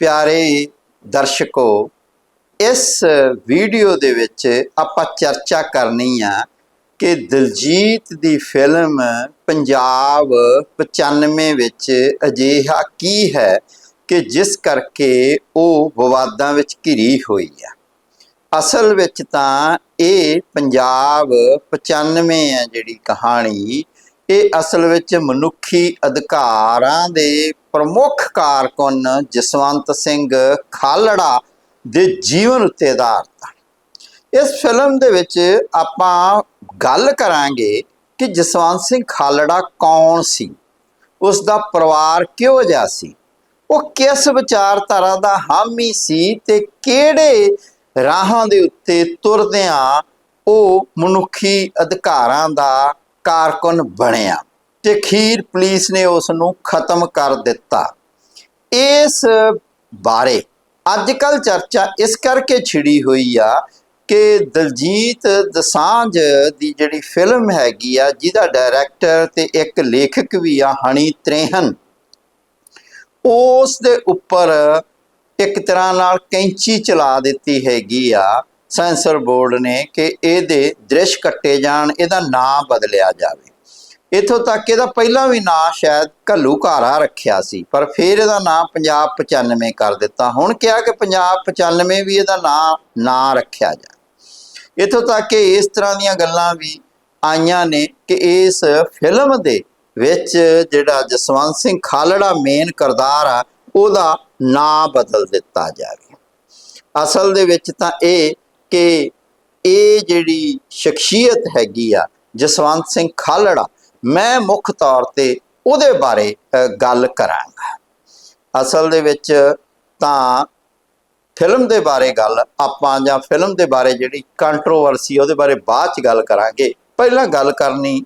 ਪਿਆਰੇ ਦਰਸ਼ਕੋ, ਇਸ ਵੀਡੀਓ ਦੇ ਵਿੱਚ ਆਪਾਂ ਚਰਚਾ ਕਰਨੀ ਆ ਕਿ ਦਿਲਜੀਤ ਦੀ ਫਿਲਮ ਪੰਜਾਬ 95 ਵਿੱਚ ਅਜਿਹਾ ਕੀ ਹੈ ਕਿ ਜਿਸ ਕਰਕੇ ਉਹ ਵਿਵਾਦਾਂ ਵਿੱਚ ਘਿਰੀ ਹੋਈ ਆ। ਅਸਲ ਵਿੱਚ ਤਾਂ ਇਹ ਪੰਜਾਬ 95 ਹੈ ਜਿਹੜੀ ਕਹਾਣੀ, ਇਹ ਅਸਲ ਵਿੱਚ ਮਨੁੱਖੀ ਅਧਿਕਾਰਾਂ ਦੇ ਪ੍ਰਮੁੱਖ ਕਾਰਕੁਨ ਜਸਵੰਤ ਸਿੰਘ ਖਾਲੜਾ ਦੇ ਜੀਵਨ ਉੱਤੇ ਆਧਾਰਿਤ ਹੈ ਇਸ ਫਿਲਮ ਦੇ ਵਿੱਚ ਆਪਾਂ ਗੱਲ ਕਰਾਂਗੇ ਕਿ ਜਸਵੰਤ ਸਿੰਘ ਖਾਲੜਾ ਕੌਣ ਸੀ ਉਸ ਦਾ ਪਰਿਵਾਰ ਕਿਹੋ ਜਿਹਾ ਸੀ, ਉਹ ਕਿਸ ਵਿਚਾਰਧਾਰਾ ਦਾ ਹਾਮੀ ਸੀ ਤੇ ਕਿਹੜੇ ਰਾਹਾਂ ਦੇ ਉੱਤੇ ਤੁਰਦਿਆਂ ਉਹ ਮਨੁੱਖੀ ਅਧਿਕਾਰਾਂ ਦਾ ਕਾਰਕੁਨ ਬਣਿਆ। ਤੇ ਖੀਰ ਪੁਲਿਸ ਨੇ ਉਸ ਨੂੰ ਖਤਮ ਕਰ ਦਿੱਤਾ। ਇਸ ਬਾਰੇ ਅੱਜ ਕੱਲ ਚਰਚਾ ਇਸ ਕਰਕੇ ਛਿੜੀ ਹੋਈ ਆ ਕਿ ਦਲਜੀਤ ਦਸਾਂਝ ਦੀ ਜਿਹੜੀ ਫਿਲਮ ਹੈਗੀ ਆ, ਜਿਹਦਾ ਡਾਇਰੈਕਟਰ ਤੇ ਇੱਕ ਲੇਖਕ ਵੀ ਆ, ਹਣੀ ਤ੍ਰੇਹਨ, ਉਸ ਦੇ ਉੱਪਰ ਇੱਕ ਤਰ੍ਹਾਂ ਨਾਲ ਕੈਂਚੀ ਚਲਾ ਦਿੱਤੀ ਹੈਗੀ ਆ। ਸੈਂਸਰ ਬੋਰਡ ਨੇ ਕਿ ਇਹਦੇ ਦ੍ਰਿਸ਼ ਕੱਟੇ ਜਾਣ, ਇਹਦਾ ਨਾਂ ਬਦਲਿਆ ਜਾਵੇ। ਇਥੋਂ ਤੱਕ ਇਹਦਾ ਪਹਿਲਾਂ ਵੀ ਨਾਂ ਸ਼ਾਇਦ ਘੱਲੂ ਘਾਰਾ ਰੱਖਿਆ ਸੀ, ਪਰ ਫਿਰ ਇਹਦਾ ਨਾਂ ਪੰਜਾਬ 95 ਕਰ ਦਿੱਤਾ। ਹੁਣ ਕਿਹਾ ਕਿ ਪੰਜਾਬ 95 ਵੀ ਇਹਦਾ ਨਾਂ, ਨਾ ਰੱਖਿਆ ਜਾ ਇਥੋਂ ਤੱਕ ਕਿ ਇਸ ਤਰ੍ਹਾਂ ਦੀਆਂ ਗੱਲਾਂ ਵੀ ਆਈਆਂ ਨੇ ਕਿ ਇਸ ਫਿਲਮ ਦੇ ਵਿੱਚ ਜਿਹੜਾ ਜਸਵੰਤ ਸਿੰਘ ਖਾਲੜਾ ਮੇਨ ਕਿਰਦਾਰ ਆ, ਉਹਦਾ ਨਾਂ ਬਦਲ ਦਿੱਤਾ ਜਾਵੇ। ਅਸਲ ਦੇ ਵਿੱਚ ਤਾਂ ਇਹ ਕਿ ਇਹ ਜਿਹੜੀ ਸ਼ਖਸੀਅਤ ਹੈਗੀ ਆ, ਜਸਵੰਤ ਸਿੰਘ ਖਾਲੜਾ ਮੈਂ ਮੁੱਖ ਤੌਰ ਤੇ ਉਹਦੇ ਬਾਰੇ ਗੱਲ ਕਰਾਂਗਾ। ਅਸਲ ਦੇ ਵਿੱਚ ਤਾਂ ਫਿਲਮ ਦੇ ਬਾਰੇ ਗੱਲ ਆਪਾਂ ਜਾਂ ਫਿਲਮ ਦੇ ਬਾਰੇ ਜਿਹੜੀ ਕੰਟਰੋਵਰਸੀ ਉਹਦੇ ਬਾਰੇ ਬਾਅਦ ਚ ਗੱਲ ਕਰਾਂਗੇ। ਪਹਿਲਾਂ ਗੱਲ ਕਰਨੀ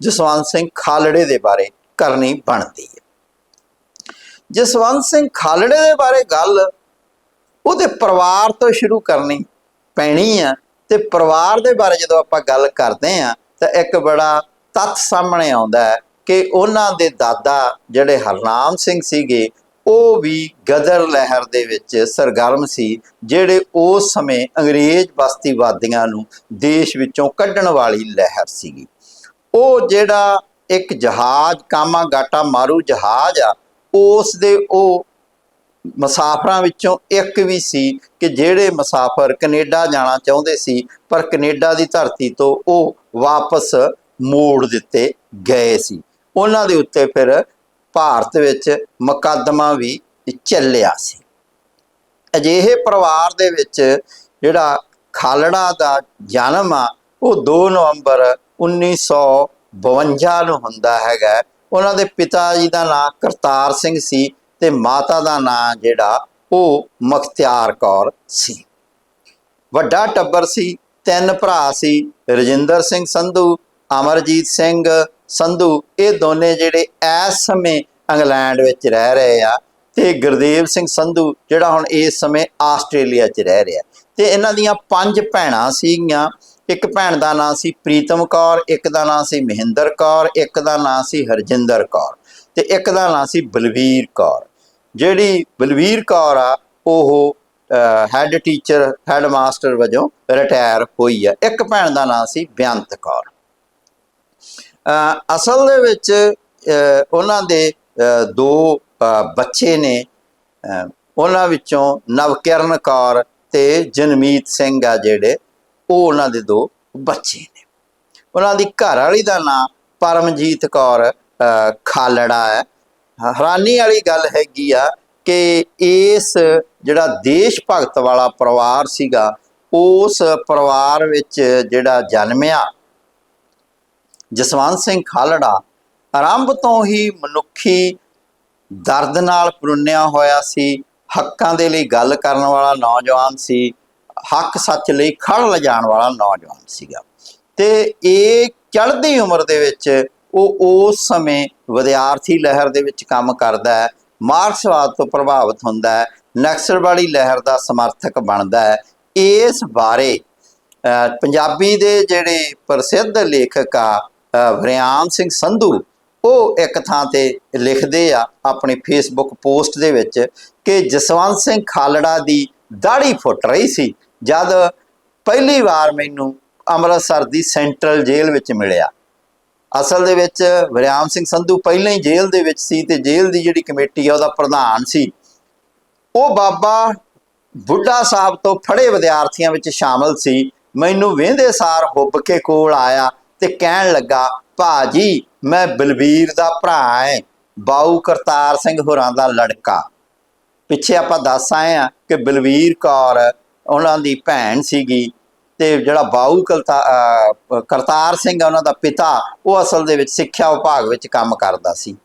ਜਸਵੰਤ ਸਿੰਘ ਖਾਲੜੇ ਦੇ ਬਾਰੇ ਕਰਨੀ ਬਣਦੀ ਹੈ। ਜਸਵੰਤ ਸਿੰਘ ਖਾਲੜੇ ਦੇ ਬਾਰੇ ਗੱਲ ਉਹਦੇ ਪਰਿਵਾਰ ਤੋਂ ਸ਼ੁਰੂ ਕਰਨੀ ਪੈਣੀ ਆ ਤੇ ਪਰਿਵਾਰ ਦੇ ਬਾਰੇ ਜਦੋਂ ਆਪਾਂ ਗੱਲ ਕਰਦੇ ਆ, ਤਾਂ ਇੱਕ ਬੜਾ ਤੱਥ ਸਾਹਮਣੇ ਆਉਂਦਾ ਹੈ ਕਿ ਉਹਨਾਂ ਦੇ ਦਾਦਾ ਜਿਹੜੇ ਹਰਨਾਮ ਸਿੰਘ ਸੀਗੇ, ਉਹ ਵੀ ਗਦਰ ਲਹਿਰ ਦੇ ਵਿੱਚ ਸਰਗਰਮ ਸੀ, ਜਿਹੜੇ ਉਸ ਸਮੇਂ ਅੰਗਰੇਜ਼ ਬਸਤੀਵਾਦੀਆਂ ਨੂੰ ਦੇਸ਼ ਵਿੱਚੋਂ ਕੱਢਣ ਵਾਲੀ ਲਹਿਰ ਸੀਗੀ। ਉਹ ਜਿਹੜਾ ਇੱਕ ਜਹਾਜ਼ ਕਾਮਾ ਗਾਟਾ ਮਾਰੂ ਜਹਾਜ਼ ਆ, ਉਸ ਦੇ ਉਹ ਮੁਸਾਫਰਾਂ ਵਿੱਚੋਂ ਇੱਕ ਵੀ ਸੀ ਕਿ ਜਿਹੜੇ ਮੁਸਾਫਰ ਕੈਨੇਡਾ ਜਾਣਾ ਚਾਹੁੰਦੇ ਸੀ, ਪਰ ਕੈਨੇਡਾ ਦੀ ਧਰਤੀ ਤੋਂ ਉਹ ਵਾਪਸ ਮੋੜ ਦਿੱਤੇ ਗਏ ਸੀ। ਉਹਨਾਂ ਦੇ ਉੱਤੇ ਫਿਰ ਭਾਰਤ ਵਿੱਚ ਮੁਕੱਦਮਾ ਵੀ ਚੱਲਿਆ ਸੀ। ਅਜਿਹੇ ਪਰਿਵਾਰ ਦੇ ਵਿੱਚ ਜਿਹੜਾ ਖਾਲੜਾ ਦਾ ਜਨਮ ਆ, ਉਹ 2 ਨਵੰਬਰ 1952 ਨੂੰ ਹੁੰਦਾ ਹੈਗਾ। ਉਹਨਾਂ ਦੇ ਪਿਤਾ ਜੀ ਦਾ ਨਾਮ ਕਰਤਾਰ ਸਿੰਘ ਸੀ ਤੇ ਮਾਤਾ ਦਾ ਨਾਮ ਜਿਹੜਾ, ਉਹ ਮਖਤਿਆਰ ਕੌਰ ਸੀ। ਵੱਡਾ ਟੱਬਰ ਸੀ, ਤਿੰਨ ਭਰਾ ਸੀ, ਰਜਿੰਦਰ ਸਿੰਘ ਸੰਧੂ ਅਮਰਜੀਤ ਸਿੰਘ, ਸੰਧੂ, ਇਹ ਦੋਨੇ ਜਿਹੜੇ ਇਸ ਸਮੇਂ ਇੰਗਲੈਂਡ ਵਿੱਚ ਰਹਿ ਰਹੇ ਆ ਤੇ ਗੁਰਦੇਵ ਸਿੰਘ ਸੰਧੂ, ਜਿਹੜਾ ਹੁਣ ਇਸ ਸਮੇਂ ਆਸਟ੍ਰੇਲੀਆ 'ਚ ਰਹਿ ਰਿਹਾ। ਤੇ ਇਹਨਾਂ ਦੀਆਂ ਪੰਜ ਭੈਣਾਂ ਸੀਗੀਆਂ, ਇੱਕ ਭੈਣ ਦਾ ਨਾਂ ਸੀ ਪ੍ਰੀਤਮ ਕੌਰ, ਇੱਕ ਦਾ ਨਾਂ ਸੀ ਮਹਿੰਦਰ ਕੌਰ, ਇੱਕ ਦਾ ਨਾਂ ਸੀ ਹਰਜਿੰਦਰ ਕੌਰ ਤੇ ਇੱਕ ਦਾ ਨਾਂ ਸੀ ਬਲਵੀਰ ਕੌਰ। ਜਿਹੜੀ ਬਲਵੀਰ ਕੌਰ ਆ, ਉਹ ਹੈੱਡ ਟੀਚਰ ਹੈੱਡ ਮਾਸਟਰ ਵਜੋਂ ਰਿਟਾਇਰ ਹੋਈ ਆ। ਇੱਕ ਭੈਣ ਦਾ ਨਾਂ ਸੀ ਬੇਅੰਤ ਕੌਰ। ਅਸਲ ਦੇ ਵਿੱਚ ਉਹਨਾਂ ਦੇ ਦੋ ਬੱਚੇ ਨੇ ਉਹਨਾਂ ਵਿੱਚੋਂ ਨਵਕਿਰਨ ਕੌਰ ਤੇ ਜਨਮੀਤ ਸਿੰਘ ਆ ਜਿਹੜੇ, ਉਹ ਉਹਨਾਂ ਦੇ ਦੋ ਬੱਚੇ ਨੇ। ਉਹਨਾਂ ਦੀ ਘਰ ਵਾਲੀ ਦਾ ਨਾਂ ਪਰਮਜੀਤ ਕੌਰ ਖਾਲੜਾ ਹੈ। ਹੈਰਾਨੀ ਵਾਲੀ ਗੱਲ ਹੈਗੀ ਆ ਕਿ ਇਸ ਜਿਹੜਾ ਦੇਸ਼ ਭਗਤ ਵਾਲਾ ਪਰਿਵਾਰ ਸੀਗਾ, ਉਸ ਪਰਿਵਾਰ ਵਿੱਚ ਜਿਹੜਾ ਜਨਮਿਆ ਜਸਵੰਤ ਸਿੰਘ ਖਾਲੜਾ ਆਰੰਭ ਤੋਂ ਹੀ ਮਨੁੱਖੀ ਦਰਦ ਨਾਲ ਪਰੁੰਨਿਆ ਹੋਇਆ ਸੀ, ਹੱਕਾਂ ਦੇ ਲਈ ਗੱਲ ਕਰਨ ਵਾਲਾ ਨੌਜਵਾਨ ਸੀ, ਹੱਕ ਸੱਚ ਲਈ ਖੜ ਲਿਜਾਣ ਵਾਲਾ ਨੌਜਵਾਨ ਸੀਗਾ। ਤੇ ਇਹ ਚੜ੍ਹਦੀ ਉਮਰ ਦੇ ਵਿੱਚ ਉਹ ਉਸ ਸਮੇਂ ਵਿਦਿਆਰਥੀ ਲਹਿਰ ਦੇ ਵਿੱਚ ਕੰਮ ਕਰਦਾ ਹੈ ਮਾਰਕਸਵਾਦ ਤੋਂ ਪ੍ਰਭਾਵਿਤ ਹੁੰਦਾ ਹੈ, ਨਕਸਲਵਾੜੀ ਲਹਿਰ ਦਾ ਸਮਰਥਕ ਬਣਦਾ ਹੈ। ਇਸ ਬਾਰੇ, ਅਹ ਪੰਜਾਬੀ ਦੇ ਜਿਹੜੇ ਪ੍ਰਸਿੱਧ ਲੇਖਕ ਆ ਵਰਿਆਮ ਸਿੰਘ ਸੰਧੂ, ਉਹ ਇੱਕ ਥਾਂ ਤੇ ਲਿਖਦੇ ਆ ਆਪਣੀ ਫੇਸਬੁੱਕ ਪੋਸਟ ਦੇ ਵਿੱਚ ਕਿ ਜਸਵੰਤ ਸਿੰਘ ਖਾਲੜਾ ਦੀ ਦਾੜੀ ਫੁੱਟ ਰਹੀ ਸੀ, ਜਦ ਪਹਿਲੀ ਵਾਰ ਮੈਨੂੰ ਅੰਮ੍ਰਿਤਸਰ ਦੀ ਸੈਂਟਰਲ ਜੇਲ੍ਹ ਵਿੱਚ ਮਿਲਿਆ। ਅਸਲ ਦੇ ਵਿੱਚ ਵਰਿਆਮ ਸਿੰਘ ਸੰਧੂ ਪਹਿਲਾਂ ਹੀ ਜੇਲ੍ਹ ਦੇ ਵਿੱਚ ਸੀ ਤੇ ਜੇਲ੍ਹ ਦੀ ਜਿਹੜੀ ਕਮੇਟੀ ਆ ਉਹਦਾ ਪ੍ਰਧਾਨ ਸੀ। ਉਹ ਬਾਬਾ ਬੁੱਢਾ ਸਾਹਿਬ ਤੋਂ ਫੜੇ ਵਿਦਿਆਰਥੀਆਂ ਵਿੱਚ ਸ਼ਾਮਲ ਸੀ। ਮੈਨੂੰ ਵੇਂਦੇ ਸਾਰ ਹੁੱਬ ਕੇ ਕੋਲ ਆਇਆ ਤੇ ਕਹਿਣ ਲੱਗਾ, ਭਾਜੀ, ਮੈਂ ਬਲਬੀਰ ਦਾ ਭਰਾ ਐ, ਬਾਊ ਕਰਤਾਰ ਸਿੰਘ ਹੋਰਾਂ ਦਾ ਲੜਕਾ। ਪਿੱਛੇ ਆਪਾਂ ਦੱਸ ਆਏ ਆ ਕਿ ਬਲਵੀਰ ਕੌਰ ਉਹਨਾਂ ਦੀ ਭੈਣ ਸੀਗੀ ਤੇ ਜਿਹੜਾ ਬਾਊ ਕਲਤਾ- ਕਰਤਾਰ ਸਿੰਘ ਉਹਨਾਂ ਦਾ ਪਿਤਾ, ਉਹ ਅਸਲ ਦੇ ਵਿੱਚ ਸਿੱਖਿਆ ਵਿਭਾਗ ਵਿੱਚ ਕੰਮ ਕਰਦਾ ਸੀ।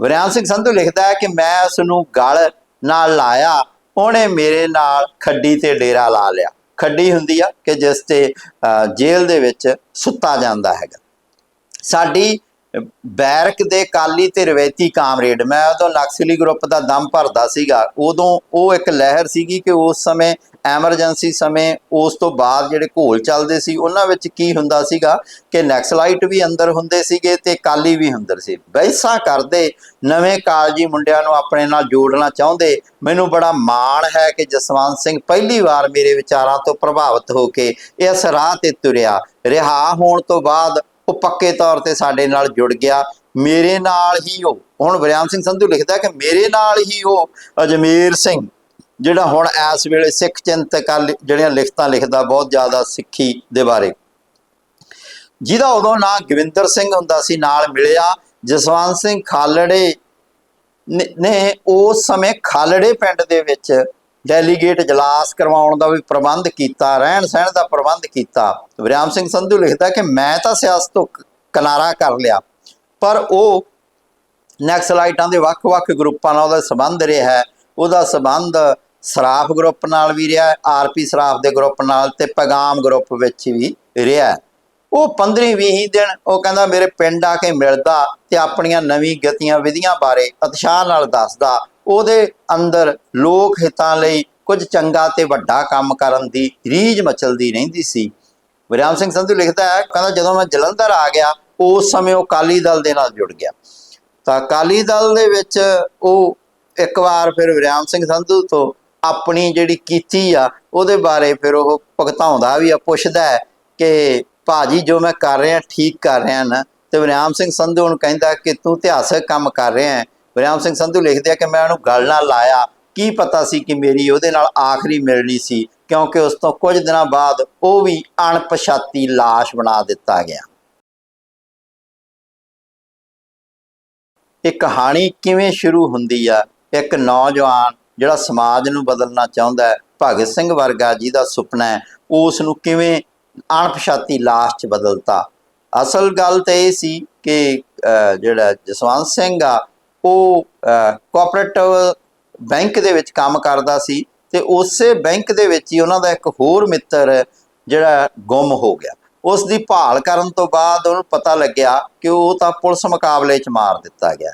ਵਰਿਆਮ ਸਿੰਘ ਸੰਧੂ ਲਿਖਦਾ ਹੈ ਕਿ ਮੈਂ ਉਸ ਨੂੰ ਗਲ ਨਾਲ ਲਾਇਆ, ਉਹਨੇ ਮੇਰੇ ਨਾਲ ਖੱਡੀ ਤੇ ਡੇਰਾ ਲਾ ਲਿਆ। ਖੱਡੀ ਹੁੰਦੀ ਆ ਕਿ ਜਿਸ ਤੇ ਅਹ, ਜੇਲ੍ਹ ਦੇ ਵਿੱਚ ਸੁੱਤਾ ਜਾਂਦਾ ਹੈਗਾ। ਸਾਡੀ ਬੈਰਕ ਦੇ ਕਾਲੀ ਤੇ ਰਵੈਤੀ ਕਾਮਰੇਡ ਮੈਂ ਉਦੋਂ ਨਕਸਲੀ ਗਰੁੱਪ ਦਾ ਦਮ ਭਰਦਾ ਸੀਗਾ ਉਦੋਂ ਉਹ ਇੱਕ ਲਹਿਰ ਸੀਗੀ ਕਿ ਉਸ ਸਮੇਂ ਐਮਰਜੈਂਸੀ ਸਮੇਂ ਉਸ ਤੋਂ ਬਾਅਦ ਜਿਹੜੇ ਘੋਲ ਚੱਲਦੇ ਸੀ, ਉਹਨਾਂ ਵਿੱਚ ਕੀ ਹੁੰਦਾ ਸੀਗਾ ਕਿ ਨੈਕਸਲਾਈਟ ਵੀ ਅੰਦਰ ਹੁੰਦੇ ਸੀਗੇ ਤੇ ਕਾਲੀ ਵੀ ਅੰਦਰ ਸੀ। ਬੈਸਾ ਕਰਦੇ ਨਵੇਂ ਕਾਲਜੀ ਮੁੰਡਿਆਂ ਨੂੰ ਆਪਣੇ ਨਾਲ ਜੋੜਨਾ ਚਾਹੁੰਦੇ, ਮੈਨੂੰ ਬੜਾ ਮਾਣ ਹੈ ਕਿ ਜਸਵੰਤ ਸਿੰਘ ਪਹਿਲੀ ਵਾਰ ਮੇਰੇ ਵਿਚਾਰਾਂ ਤੋਂ ਪ੍ਰਭਾਵਿਤ ਹੋ ਕੇ ਇਸ ਰਾਹ ਤੇ ਤੁਰਿਆ। ਰਿਹਾ ਹੋਣ ਤੋਂ ਬਾਅਦ ਉਹ ਪੱਕੇ ਤੌਰ ਤੇ ਸਾਡੇ ਨਾਲ ਜੁੜ ਗਿਆ। ਮੇਰੇ ਨਾਲ ਹੀ ਉਹ, ਹੁਣ ਵਰਿਆਮ ਸਿੰਘ ਸੰਧੂ ਲਿਖਦਾ ਕਿ ਮੇਰੇ ਨਾਲ ਹੀ ਉਹ ਅਜਮੇਰ ਸਿੰਘ ਜਿਹੜਾ ਹੁਣ ਇਸ ਵੇਲੇ ਸਿੱਖ ਚਿੰਤਕ ਜਿਹੜੀਆਂ ਲਿਖਤਾਂ ਲਿਖਦਾ ਬਹੁਤ ਜ਼ਿਆਦਾ ਸਿੱਖੀ ਦੇ ਬਾਰੇ। ਜਿਹਦਾ ਉਦੋਂ ਨਾਂ ਗਵਿੰਦਰ ਸਿੰਘ ਹੁੰਦਾ ਸੀ, ਨਾਲ ਮਿਲਿਆ ਜਸਵੰਤ ਸਿੰਘ ਖਾਲੜੇ ਨੇ- ਉਸ ਸਮੇਂ ਖਾਲੜੇ ਪਿੰਡ ਦੇ ਵਿੱਚ ਡੈਲੀਗੇਟ ਜਲਾਸ ਕਰਵਾਉਣ ਦਾ ਵੀ ਪ੍ਰਬੰਧ ਕੀਤਾ, ਰਹਿਣ ਸਹਿਣ ਦਾ ਪ੍ਰਬੰਧ ਕੀਤਾ। ਵਿਰਾਮ ਸਿੰਘ ਸੰਧੂ ਲਿਖਦਾ ਕਿ ਮੈਂ ਤਾਂ ਸਿਆਸਤ ਤੋਂ ਕਿਨਾਰਾ ਕਰ ਲਿਆ, ਪਰ ਉਹ ਨੈਕਸਲਾਈਟਾਂ ਦੇ ਵੱਖ-ਵੱਖ ਗਰੁੱਪਾਂ ਨਾਲ ਉਹਦਾ ਸੰਬੰਧ ਰਿਹਾ ਉਹਦਾ ਸੰਬੰਧ ਸਰਾਫ ਗਰੁੱਪ ਨਾਲ ਵੀ ਰਿਹਾ, ਆਰਪੀ ਸਰਾਫ ਦੇ ਗਰੁੱਪ ਨਾਲ ਤੇ ਪੈਗਾਮ ਗਰੁੱਪ ਵਿੱਚ ਵੀ ਰਿਹਾ। ਉਹ 15-20 ਦਿਨ ਉਹ ਕਹਿੰਦਾ ਮੇਰੇ ਪਿੰਡ ਆ ਕੇ ਮਿਲਦਾ ਤੇ ਆਪਣੀਆਂ ਨਵੀਂ ਗਤੀਆਂ ਵਿਧੀਆਂ ਬਾਰੇ ਉਤਸ਼ਾਹ ਨਾਲ ਦੱਸਦਾ। ਉਹਦੇ ਅੰਦਰ ਲੋਕ ਹਿੱਤਾਂ ਲਈ ਕੁਝ ਚੰਗਾ ਤੇ ਵੱਡਾ ਕੰਮ ਕਰਨ ਦੀ ਰੀਝ ਮਚਲਦੀ ਰਹਿੰਦੀ ਸੀ। ਵਿਰਾਮ ਸਿੰਘ ਸੰਧੂ ਲਿਖਦਾ ਹੈ, ਕਹਿੰਦਾ ਜਦੋਂ ਮੈਂ ਜਲੰਧਰ ਆ ਗਿਆ, ਉਸ ਸਮੇਂ ਉਹ ਕਾਲੀ ਦਲ ਦੇ ਨਾਲ ਜੁੜ ਗਿਆ। ਤਾਂ ਅਕਾਲੀ ਦਲ ਦੇ ਵਿੱਚ ਉਹ ਇੱਕ ਵਾਰ ਫਿਰ ਵਿਰਾਮ ਸਿੰਘ ਸੰਧੂ ਤੋਂ ਆਪਣੀ ਜਿਹੜੀ ਕੀਤੀ ਆ, ਉਹਦੇ ਬਾਰੇ ਫਿਰ ਉਹ ਭੁਗਤਾਉਂਦਾ ਵੀ ਆ, ਪੁੱਛਦਾ ਹੈ ਕਿ ਭਾਜੀ ਜੋ ਮੈਂ ਕਰ ਰਿਹਾ, ਠੀਕ ਕਰ ਰਿਹਾ ਨਾ। ਤੇ ਵਿਰਾਮ ਸਿੰਘ ਸੰਧੂ ਨੂੰ ਕਹਿੰਦਾ ਕਿ ਤੂੰ ਇਤਿਹਾਸਕ ਕੰਮ ਕਰ ਰਿਹਾ ਹੈ। ਵਿਰਾਮ ਸਿੰਘ ਸੰਧੂ ਲਿਖਦੇ ਆ ਕਿ ਮੈਂ ਉਹਨੂੰ ਗੱਲ ਨਾਲ ਲਾਇਆ। ਕੀ ਪਤਾ ਸੀ ਕਿ ਮੇਰੀ ਉਹਦੇ ਨਾਲ ਆਖਰੀ ਮਿਲਣੀ ਸੀ, ਕਿਉਂਕਿ ਉਸ ਤੋਂ ਕੁਝ ਦਿਨਾਂ ਬਾਅਦ ਉਹ ਵੀ ਅਣਪਛਾਤੀ ਲਾਸ਼ ਬਣਾ ਦਿੱਤਾ ਗਿਆ। ਇਹ ਕਹਾਣੀ ਕਿਵੇਂ ਸ਼ੁਰੂ ਹੁੰਦੀ ਆ? ਇੱਕ ਨੌਜਵਾਨ ਜਿਹੜਾ ਸਮਾਜ ਨੂੰ ਬਦਲਣਾ ਚਾਹੁੰਦਾ ਹੈ, ਭਗਤ ਸਿੰਘ ਵਰਗਾ ਜਿਹਦਾ ਸੁਪਨਾ ਹੈ ਉਸ ਨੂੰ ਕਿਵੇਂ ਅਣਪਛਾਤੀ ਲਾਸ਼ 'ਚ ਬਦਲਤਾ? ਅਸਲ ਗੱਲ ਤਾਂ ਇਹ ਸੀ ਕਿ ਜਿਹੜਾ ਜਸਵੰਤ ਸਿੰਘ ਆ, ਉਹ ਕੋਆਪਰੇਟਿਵ ਬੈਂਕ ਦੇ ਵਿੱਚ ਕੰਮ ਕਰਦਾ ਸੀ ਤੇ ਉਸੇ ਬੈਂਕ ਦੇ ਵਿੱਚ ਹੀ ਉਹਨਾਂ ਦਾ ਇੱਕ ਹੋਰ ਮਿੱਤਰ ਜਿਹੜਾ ਗੁੰਮ ਹੋ ਗਿਆ। ਉਸ ਦੀ ਭਾਲ ਕਰਨ ਤੋਂ ਬਾਅਦ ਉਹਨੂੰ ਪਤਾ ਲੱਗਿਆ ਕਿ ਉਹ ਤਾਂ ਪੁਲਿਸ ਮੁਕਾਬਲੇ 'ਚ ਮਾਰ ਦਿੱਤਾ ਗਿਆ।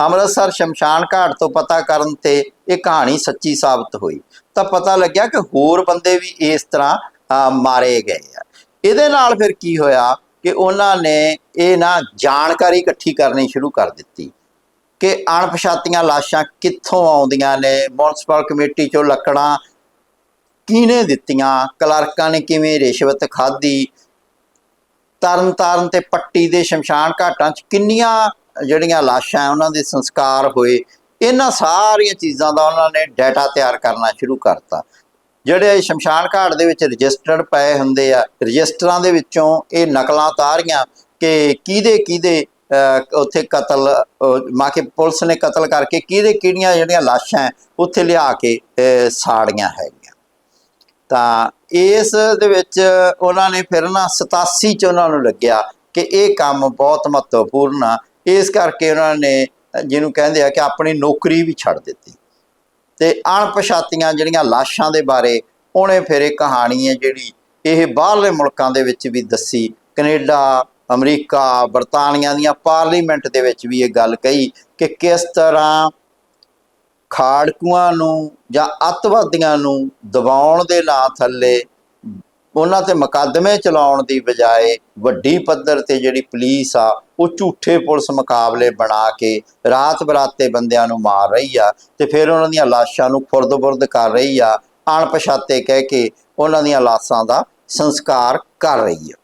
ਅੰਮ੍ਰਿਤਸਰ ਸ਼ਮਸ਼ਾਨ ਘਾਟ ਤੋਂ ਪਤਾ ਕਰਨ ਤੇ ਇਹ ਕਹਾਣੀ ਸੱਚੀ ਸਾਬਤ ਹੋਈ। ਤਾਂ ਪਤਾ ਲੱਗਿਆ ਕਿ ਹੋਰ ਬੰਦੇ ਵੀ ਇਸ ਤਰ੍ਹਾਂ ਅਹ, ਮਾਰੇ ਗਏ ਆ। ਇਹਦੇ ਨਾਲ ਫਿਰ ਕੀ ਹੋਇਆ ਕਿ ਉਹਨਾਂ ਨੇ ਇਹ ਨਾ ਜਾਣਕਾਰੀ ਇਕੱਠੀ ਕਰਨੀ ਸ਼ੁਰੂ ਕਰ ਦਿੱਤੀ ਕਿ ਅਣਪਛਾਤੀਆਂ ਲਾਸ਼ਾਂ ਕਿੱਥੋਂ ਆਉਂਦੀਆਂ ਨੇ ਮਿਊਨਿਸਪਲ ਕਮੇਟੀ ਚੋਂ ਲੱਕੜਾਂ ਕਿਹਨੇ ਦਿੱਤੀਆਂ ਕਲਰਕਾਂ ਨੇ ਕਿਵੇਂ ਰਿਸ਼ਵਤ ਖਾਧੀ ਤਰਨ ਤਾਰਨ ਤੇ ਪੱਟੀ ਦੇ ਸ਼ਮਸ਼ਾਨ ਘਾਟਾਂ 'ਚ ਕਿੰਨੀਆਂ ਜਿਹੜੀਆਂ ਲਾਸ਼ਾਂ ਉਹਨਾਂ ਦੇ ਸੰਸਕਾਰ ਹੋਏ ਇਹਨਾਂ ਸਾਰੀਆਂ ਚੀਜ਼ਾਂ ਦਾ ਉਹਨਾਂ ਨੇ ਡਾਟਾ ਤਿਆਰ ਕਰਨਾ ਸ਼ੁਰੂ ਕਰਤਾ। ਜਿਹੜੇ ਸ਼ਮਸ਼ਾਨ ਘਾਟ ਦੇ ਵਿੱਚ ਰਜਿਸਟਰਡ ਪਏ ਹੁੰਦੇ ਆ ਰਜਿਸਟਰਾਂ ਦੇ ਵਿੱਚੋਂ ਇਹ ਨਕਲਾਂ ਤਾਰੀਆਂ ਕਿ ਕਿਹਦੇ ਕਿਹਦੇ ਅਹ, ਉੱਥੇ ਕਤਲ ਮਾ ਕੇ ਪੁਲਿਸ ਨੇ ਕਤਲ ਕਰਕੇ ਕਿਹਦੇ ਕਿਹੜੀਆਂ ਜਿਹੜੀਆਂ ਲਾਸ਼ਾਂ ਉੱਥੇ ਲਿਆ ਕੇ ਅਹ, ਸਾੜੀਆਂ ਹੈਗੀਆਂ। ਤਾਂ ਇਸ ਦੇ ਵਿੱਚ ਉਹਨਾਂ ਨੇ ਫਿਰ ਨਾ 87 ਚ ਉਹਨਾਂ ਨੂੰ ਲੱਗਿਆ ਕਿ ਇਹ ਕੰਮ ਬਹੁਤ ਮਹੱਤਵਪੂਰਨ ਆ। ਇਸ ਕਰਕੇ ਉਹਨਾਂ ਨੇ, ਜਿਹਨੂੰ ਕਹਿੰਦੇ ਆ ਕਿ ਆਪਣੀ ਨੌਕਰੀ ਵੀ ਛੱਡ ਦਿੱਤੀ। ਤੇ ਅਣਪਛਾਤੀਆਂ ਜਿਹੜੀਆਂ ਲਾਸ਼ਾਂ ਦੇ ਬਾਰੇ ਉਹਨੇ ਫਿਰ ਇਹ ਕਹਾਣੀ ਹੈ ਜਿਹੜੀ ਇਹ ਬਾਹਰਲੇ ਮੁਲਕਾਂ ਦੇ ਵਿੱਚ ਵੀ ਦੱਸੀ। ਕੈਨੇਡਾ, ਅਮਰੀਕਾ, ਬਰਤਾਨੀਆ ਦੀਆਂ ਪਾਰਲੀਮੈਂਟ ਦੇ ਵਿੱਚ ਵੀ ਇਹ ਗੱਲ ਕਹੀ ਕਿ ਕਿਸ ਤਰ੍ਹਾਂ ਖਾੜਕੂਆਂ ਨੂੰ ਜਾਂ ਅੱਤਵਾਦੀਆਂ ਨੂੰ ਦਬਾਉਣ ਦੇ ਨਾਂ ਥੱਲੇ ਉਹਨਾਂ ਤੇ ਮੁਕੱਦਮੇ ਚਲਾਉਣ ਦੀ ਬਜਾਏ ਵੱਡੀ ਪੱਧਰ ਤੇ ਜਿਹੜੀ ਪੁਲਿਸ ਆ, ਉਹ ਝੂਠੇ ਪੁਲਿਸ ਮੁਕਾਬਲੇ ਬਣਾ ਕੇ ਰਾਤ ਬਰਾਤੇ ਬੰਦਿਆਂ ਨੂੰ ਮਾਰ ਰਹੀ ਆ ਤੇ ਫਿਰ ਉਹਨਾਂ ਦੀਆਂ ਲਾਸ਼ਾਂ ਨੂੰ ਫੁਰਦ ਬੁਰਦ ਕਰ ਰਹੀ ਆ, ਅਣਪਛਾਤੇ ਕਹਿ ਕੇ ਉਹਨਾਂ ਦੀਆਂ ਲਾਸ਼ਾਂ ਦਾ ਸੰਸਕਾਰ ਕਰ ਰਹੀ ਆ।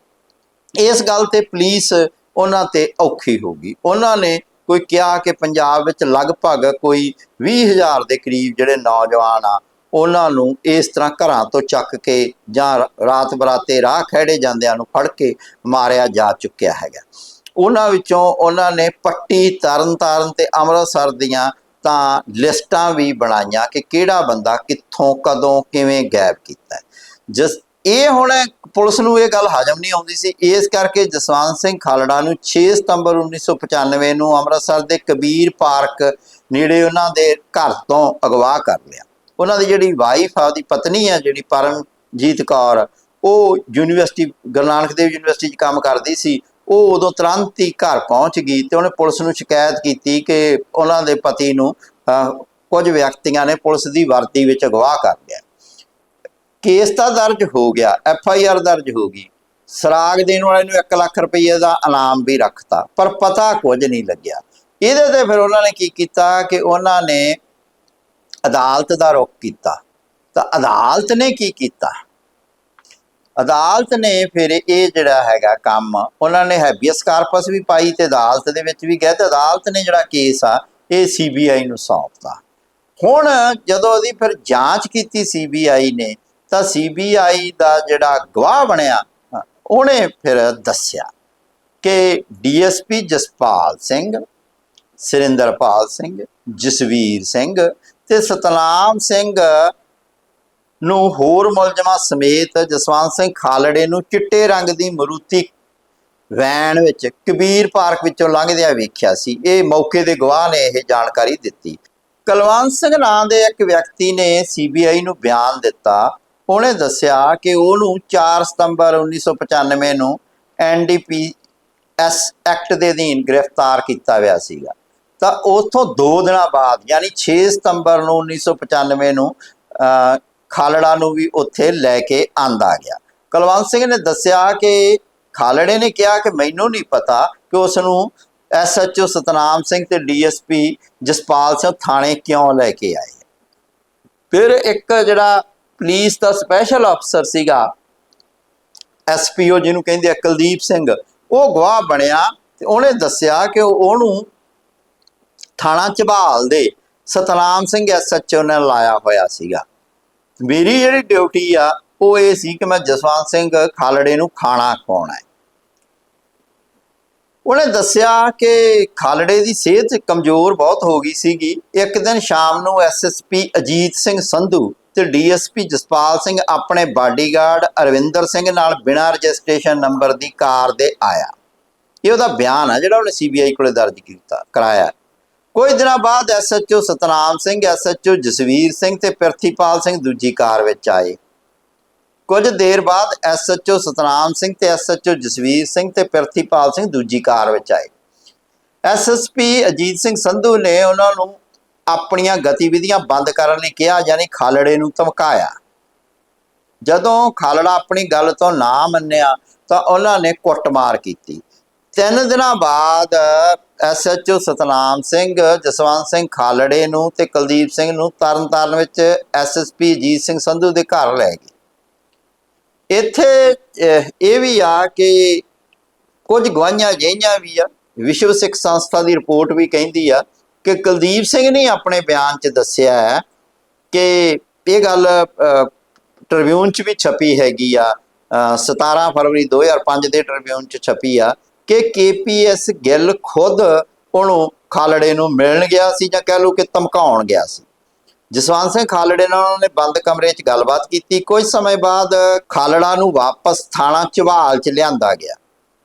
ਇਸ ਗੱਲ ਤੇ ਪੁਲਿਸ ਉਹਨਾਂ ਤੇ ਔਖੀ ਹੋ ਗਈ। ਉਹਨਾਂ ਨੇ ਕੋਈ ਕਿਹਾ ਕਿ ਪੰਜਾਬ ਵਿੱਚ ਲਗਭਗ ਕੋਈ 20000 ਦੇ ਕਰੀਬ ਜਿਹੜੇ ਨੌਜਵਾਨ ਆ ਉਹਨਾਂ ਨੂੰ ਇਸ ਤਰ੍ਹਾਂ ਘਰਾਂ ਤੋਂ ਚੱਕ ਕੇ ਜਾਂ ਰਾਤ ਬਰਾਤੇ ਰਾਹ ਖੜੇ ਜਾਂਦਿਆਂ ਨੂੰ ਫੜ ਕੇ ਮਾਰਿਆ ਜਾ ਚੁੱਕਿਆ ਹੈਗਾ। ਉਹਨਾਂ ਵਿੱਚੋਂ ਉਹਨਾਂ ਨੇ ਪੱਟੀ ਤਰਨਤਾਰਨ ਤੇ ਅੰਮ੍ਰਿਤਸਰ ਦੀਆਂ ਤਾਂ ਲਿਸਟਾਂ ਵੀ ਬਣਾਈਆਂ ਕਿ ਕਿਹੜਾ ਬੰਦਾ ਕਿੱਥੋਂ, ਕਦੋਂ, ਕਿਵੇਂ ਗਾਇਬ ਕੀਤਾ ਹੈ। ਜਿਸ, ਇਹ ਹੁਣ ਪੁਲਿਸ ਨੂੰ ਇਹ ਗੱਲ ਹਜਮ ਨਹੀਂ ਆਉਂਦੀ ਸੀ। ਇਸ ਕਰਕੇ ਜਸਵੰਤ ਸਿੰਘ ਖਾਲੜਾ ਨੂੰ 6 ਸਤੰਬਰ 1995 ਨੂੰ ਅੰਮ੍ਰਿਤਸਰ ਦੇ ਕਬੀਰ ਪਾਰਕ ਨੇੜੇ ਉਹਨਾਂ ਦੇ ਘਰ ਤੋਂ ਅਗਵਾ ਕਰ ਲਿਆ। ਉਹਨਾਂ ਦੀ ਜਿਹੜੀ ਵਾਈਫ ਆ, ਉਹਦੀ ਪਤਨੀ ਆ, ਜਿਹੜੀ ਪਰਮਜੀਤ ਕੌਰ, ਉਹ ਯੂਨੀਵਰਸਿਟੀ, ਗੁਰੂ ਨਾਨਕ ਦੇਵ ਯੂਨੀਵਰਸਿਟੀ 'ਚ ਕੰਮ ਕਰਦੀ ਸੀ, ਉਹ ਉਦੋਂ ਤੁਰੰਤ ਹੀ ਘਰ ਪਹੁੰਚ ਗਈ ਤੇ ਉਹਨੇ ਪੁਲਿਸ ਨੂੰ ਸ਼ਿਕਾਇਤ ਕੀਤੀ ਕਿ ਉਹਨਾਂ ਦੇ ਪਤੀ ਨੂੰ ਕੁਝ ਵਿਅਕਤੀਆਂ ਨੇ ਪੁਲਿਸ ਦੀ ਵਰਦੀ ਵਿੱਚ ਅਗਵਾ ਕਰ ਲਿਆ। ਕੇਸ ਤਾਂ ਦਰਜ ਹੋ ਗਿਆ, ਐਫ ਆਈ ਆਰ ਦਰਜ ਹੋ ਗਈ। ਸਰਾਗ ਦੇਣ ਵਾਲੇ ਨੂੰ 1 ਲੱਖ ਰੁਪਏ ਦਾ ਇਨਾਮ ਵੀ ਰੱਖਤਾ, ਪਰ ਪਤਾ ਕੁਝ ਨਹੀਂ ਲੱਗਿਆ। ਇਹਦੇ ਤੇ ਫਿਰ ਉਹਨਾਂ ਨੇ ਕੀ ਕੀਤਾ ਕਿ ਉਹਨਾਂ ਨੇ ਅਦਾਲਤ ਦਾ ਰੁਖ ਕੀਤਾ। ਤਾਂ ਅਦਾਲਤ ਨੇ ਕੀ ਕੀਤਾ? ਅਦਾਲਤ ਨੇ ਫਿਰ ਇਹ ਜਿਹੜਾ ਹੈਗਾ ਕੰਮ, ਉਹਨਾਂ ਨੇ ਹੈਬੀਅਸ ਕਾਰਪਸ ਵੀ ਪਾਈ ਤੇ ਅਦਾਲਤ ਦੇ ਵਿੱਚ ਵੀ ਗਏ ਤੇ ਅਦਾਲਤ ਨੇ ਜਿਹੜਾ ਕੇਸ ਆ, ਇਹ ਸੀਬੀਆਈ ਨੂੰ ਸੌਂਪਤਾ। ਹੁਣ ਜਦੋਂ ਉਹਦੀ ਫਿਰ ਜਾਂਚ ਕੀਤੀ ਸੀਬੀਆਈ ਨੇ, ਤਾਂ ਸੀਬੀਆਈ ਦਾ ਜਿਹੜਾ ਗਵਾਹ ਬਣਿਆ, ਉਹਨੇ ਫਿਰ ਦੱਸਿਆ ਕਿ ਡੀਐਸਪੀ ਜਸਪਾਲ ਸਿੰਘ, ਸੁਰਿੰਦਰਪਾਲ ਸਿੰਘ, ਜਸਵੀਰ ਸਿੰਘ ਤੇ ਸਤਨਾਮ ਸਿੰਘ ਨੂੰ ਹੋਰ ਮੁਲਜ਼ਮਾਂ ਸਮੇਤ ਜਸਵੰਤ ਸਿੰਘ ਖਾਲੜੇ ਨੂੰ ਚਿੱਟੇ ਰੰਗ ਦੀ ਮਰੂਤੀ ਵੈਨ ਵਿੱਚ ਕਬੀਰ ਪਾਰਕ ਵਿੱਚੋਂ ਲੰਘਦਿਆਂ ਵੇਖਿਆ ਸੀ। ਇਹ ਮੌਕੇ ਦੇ ਗਵਾਹ ਨੇ ਇਹ ਜਾਣਕਾਰੀ ਦਿੱਤੀ। ਕੁਲਵੰਤ ਸਿੰਘ ਨਾਂ ਦੇ ਇੱਕ ਵਿਅਕਤੀ ਨੇ ਸੀਬੀਆਈ ਨੂੰ ਬਿਆਨ ਦਿੱਤਾ। ਉਹਨੇ ਦੱਸਿਆ ਕਿ ਉਹਨੂੰ 4 ਸਤੰਬਰ 1995 ਨੂੰ ਐਨਡੀਪੀਐਸ ਐਕਟ ਦੇ ਅਧੀਨ ਗ੍ਰਿਫਤਾਰ ਕੀਤਾ ਗਿਆ ਸੀਗਾ। ਤਾਂ ਉਥੋਂ 2 ਦਿਨਾਂ ਬਾਅਦ ਯਾਨੀ 6 ਸਤੰਬਰ ਨੂੰ 1995 ਨੂੰ ਅਹ, ਖਾਲੜਾ ਨੂੰ ਵੀ ਉੱਥੇ ਲੈ ਕੇ ਆਂਦਾ ਗਿਆ। ਕੁਲਵੰਤ ਸਿੰਘ ਨੇ ਦੱਸਿਆ ਕਿ ਖਾਲੜੇ ਨੇ ਕਿਹਾ ਕਿ ਮੈਨੂੰ ਨਹੀਂ ਪਤਾ ਕਿ ਉਸ ਨੂੰ ਐਸਐਚਓ ਸਤਨਾਮ ਸਿੰਘ ਤੇ ਡੀਐਸਪੀ ਜਸਪਾਲ ਸਿੰਘ ਥਾਣੇ ਕਿਉਂ ਲੈ ਕੇ ਆਏ। ਫਿਰ ਇੱਕ ਜਿਹੜਾ ਪੁਲਿਸ ਦਾ ਸਪੈਸ਼ਲ ਅਫਸਰ ਸੀਗਾ ਐਸਪੀਓ ਜਿਹਨੂੰ ਕਹਿੰਦੇ ਆ ਕੁਲਦੀਪ ਸਿੰਘ ਉਹ ਗਵਾਹ ਬਣਿਆ ਤੇ ਉਹਨੇ ਦੱਸਿਆ ਕਿ ਉਹਨੂੰ ਥਾਣਾ ਝਬਾਲ ਦੇ ਸਤਨਾਮ ਸਿੰਘ ਐਸਐਚਓ ਨੇ ਲਾਇਆ ਹੋਇਆ ਸੀਗਾ। ਮੇਰੀ ਜਿਹੜੀ ਡਿਊਟੀ ਆ, ਉਹ ਇਹ ਸੀ ਕਿ ਮੈਂ ਜਸਵੰਤ ਸਿੰਘ ਖਾਲੜੇ ਨੂੰ ਖਾਣਾ ਖਵਾਉਣਾ ਹੈ। ਉਹਨੇ ਦੱਸਿਆ ਕਿ ਖਾਲੜੇ ਦੀ ਸਿਹਤ ਕਮਜ਼ੋਰ ਬਹੁਤ ਹੋ ਗਈ ਸੀਗੀ। ਇੱਕ ਦਿਨ ਸ਼ਾਮ ਨੂੰ ਐਸਐਸਪੀ ਅਜੀਤ ਸਿੰਘ ਸੰਧੂ ਤੇ ਡੀਐਸਪੀ ਜਸਪਾਲ ਸਿੰਘ ਆਪਣੇ ਬਾਡੀਗਾਰਡ ਅਰਵਿੰਦਰ ਸਿੰਘ ਨਾਲ ਬਿਨਾਂ ਰਜਿਸਟ੍ਰੇਸ਼ਨ ਨੰਬਰ ਦੀ ਕਾਰ ਦੇ ਆਇਆ। ਇਹ ਉਹਦਾ ਬਿਆਨ ਆ ਜਿਹੜਾ ਉਹਨੇ ਸੀਬੀਆਈ ਕੋਲੇ ਦਰਜ ਕੀਤਾ, ਕਰਾਇਆ। ਕੁਝ ਦਿਨਾਂ ਬਾਅਦ ਐਸਐਚਓ ਸਤਨਾਮ ਸਿੰਘ ਐਸਐਚਓ ਜਸਵੀਰ ਸਿੰਘ ਤੇ ਪ੍ਰਿਥੀਪਾਲ ਸਿੰਘ ਦੂਜੀ ਕਾਰ ਵਿੱਚ ਆਏ। ਕੁਝ ਦੇਰ ਬਾਅਦ ਐਸਐਚਓ ਸਤਨਾਮ ਸਿੰਘ ਤੇ ਐਸਐਚਓ ਜਸਵੀਰ ਸਿੰਘ ਤੇ ਪ੍ਰਿਥੀਪਾਲ ਸਿੰਘ ਦੂਜੀ ਕਾਰ ਵਿੱਚ ਆਏ। ਐਸਐਸਪੀ ਅਜੀਤ ਸਿੰਘ ਸੰਧੂ ਨੇ ਉਹਨਾਂ ਨੂੰ ਆਪਣੀਆਂ ਗਤੀਵਿਧੀਆਂ ਬੰਦ ਕਰਨ ਲਈ ਕਿਹਾ, ਯਾਨੀ ਖਾਲੜੇ ਨੂੰ ਧਮਕਾਇਆ। ਜਦੋਂ ਖਾਲੜਾ ਆਪਣੀ ਗੱਲ ਤੋਂ ਨਾ ਮੰਨਿਆ ਤਾਂ ਉਹਨਾਂ ਨੇ ਕੁੱਟਮਾਰ ਕੀਤੀ। ਤਿੰਨ ਦਿਨਾਂ ਬਾਅਦ ਐਸਐਚਓ ਸਤਨਾਮ ਸਿੰਘ ਜਸਵੰਤ ਸਿੰਘ ਖਾਲੜੇ ਨੂੰ ਤੇ ਕੁਲਦੀਪ ਸਿੰਘ ਨੂੰ ਤਰਨਤਾਰਨ ਵਿੱਚ ਐਸਐਸਪੀ ਅਜੀਤ ਸਿੰਘ ਸੰਧੂ ਦੇ ਘਰ ਲੈ ਗਏ। ਇੱਥੇ ਇਹ ਵੀ ਆ ਕਿ ਕੁਝ ਗਵਾਹੀਆਂ ਜਿਹੀਆਂ ਵੀ ਆ ਵਿਸ਼ਵ ਸਿੱਖ ਸੰਸਥਾ ਦੀ ਰਿਪੋਰਟ ਵੀ ਕਹਿੰਦੀ ਆ ਕਿ ਕੁਲਦੀਪ ਸਿੰਘ ਨੇ ਆਪਣੇ ਬਿਆਨ 'ਚ ਦੱਸਿਆ ਹੈ ਕਿ ਇਹ ਗੱਲ ਟ੍ਰਿਬਿਊਨ 'ਚ ਵੀ ਛਪੀ ਹੈਗੀ ਆ ਅਹ, 17 ਫਰਵਰੀ 2005 ਦੇ ਟ੍ਰਿਬਿਊਨ 'ਚ ਛਪੀ ਆ ਕਿ ਕੇਪੀਐਸ ਗਿੱਲ ਖੁਦ ਉਹਨੂੰ ਖਾਲੜੇ ਨੂੰ ਮਿਲਣ ਗਿਆ ਸੀ ਜਾਂ ਕਹਿ ਲਓ ਕਿ ਧਮਕਾਉਣ ਗਿਆ ਸੀ। ਜਸਵੰਤ ਸਿੰਘ ਖਾਲੜੇ ਨਾਲ ਉਹਨਾਂ ਨੇ ਬੰਦ ਕਮਰੇ 'ਚ ਗੱਲਬਾਤ ਕੀਤੀ। ਕੁਝ ਸਮੇਂ ਬਾਅਦ ਖਾਲੜਾ ਨੂੰ ਵਾਪਸ ਥਾਣਾ ਝਵਾਲ 'ਚ ਲਿਆਂਦਾ ਗਿਆ।